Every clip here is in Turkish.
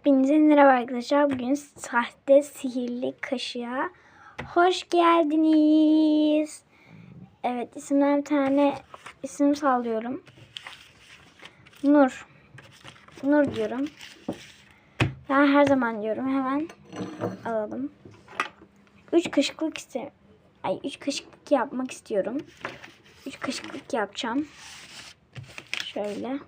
Hepinize merhaba arkadaşlar. Bugün sahte sihirli kaşığa hoş geldiniz. Evet isimden bir tane isim sallıyorum. Nur. Nur diyorum. Ben her zaman diyorum. Hemen alalım. 3 kaşıklık iste Ay 3 kaşıklık yapmak istiyorum. 3 kaşıklık yapacağım. Şöyle.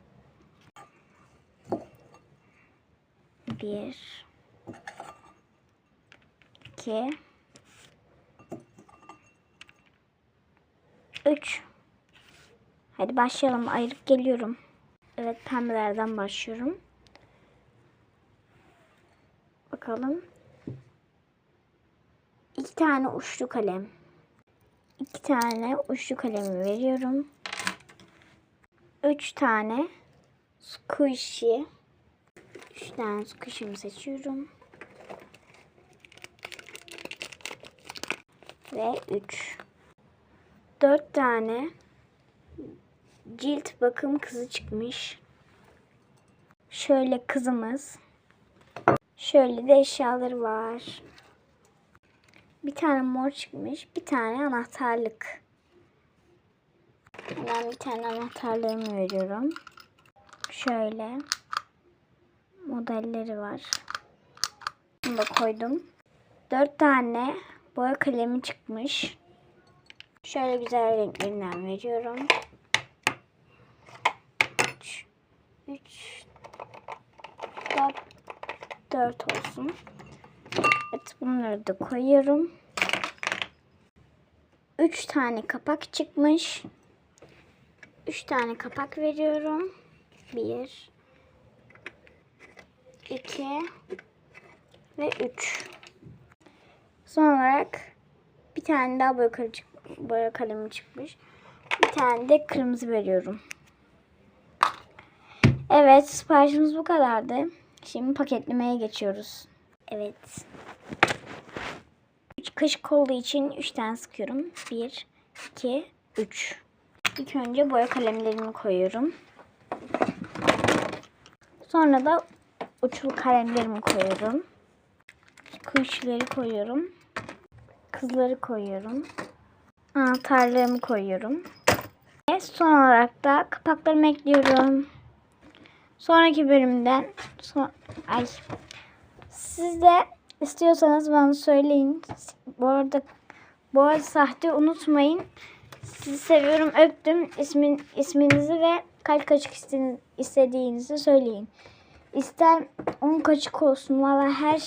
Bir. iki, Üç. Hadi başlayalım. Ayırıp geliyorum. Evet pembelerden başlıyorum. Bakalım. İki tane uçlu kalem. İki tane uçlu kalemi veriyorum. Üç tane squishy. Üç tane squishy'mi seçiyorum. Ve üç. Dört tane cilt bakım kızı çıkmış. Şöyle kızımız. Şöyle de eşyaları var. Bir tane mor çıkmış. Bir tane anahtarlık. Ben bir tane anahtarlığımı veriyorum. Şöyle modelleri var. Bunu da koydum. Dört tane boya kalemi çıkmış. Şöyle güzel renklerinden veriyorum. 3 3 4 4 olsun. Evet bunları da koyuyorum. 3 tane kapak çıkmış. 3 tane kapak veriyorum. 1 2 ve 3. Son olarak bir tane daha boya, kalemi, boya kalemi çıkmış. Bir tane de kırmızı veriyorum. Evet siparişimiz bu kadardı. Şimdi paketlemeye geçiyoruz. Evet. 3 kaşık olduğu için 3 tane sıkıyorum. 1, 2, 3. İlk önce boya kalemlerimi koyuyorum. Sonra da uçlu kalemlerimi koyuyorum. Kuşları koyuyorum. Kızları koyuyorum. Anahtarlarımı koyuyorum. Ve son olarak da kapaklarımı ekliyorum. Sonraki bölümden son ay siz de istiyorsanız bana söyleyin. Bu arada bu arada sahte unutmayın. Sizi seviyorum öptüm. İsmin, isminizi ve kaç kaşık istediğinizi söyleyin. İster 10 kaşık olsun. Valla her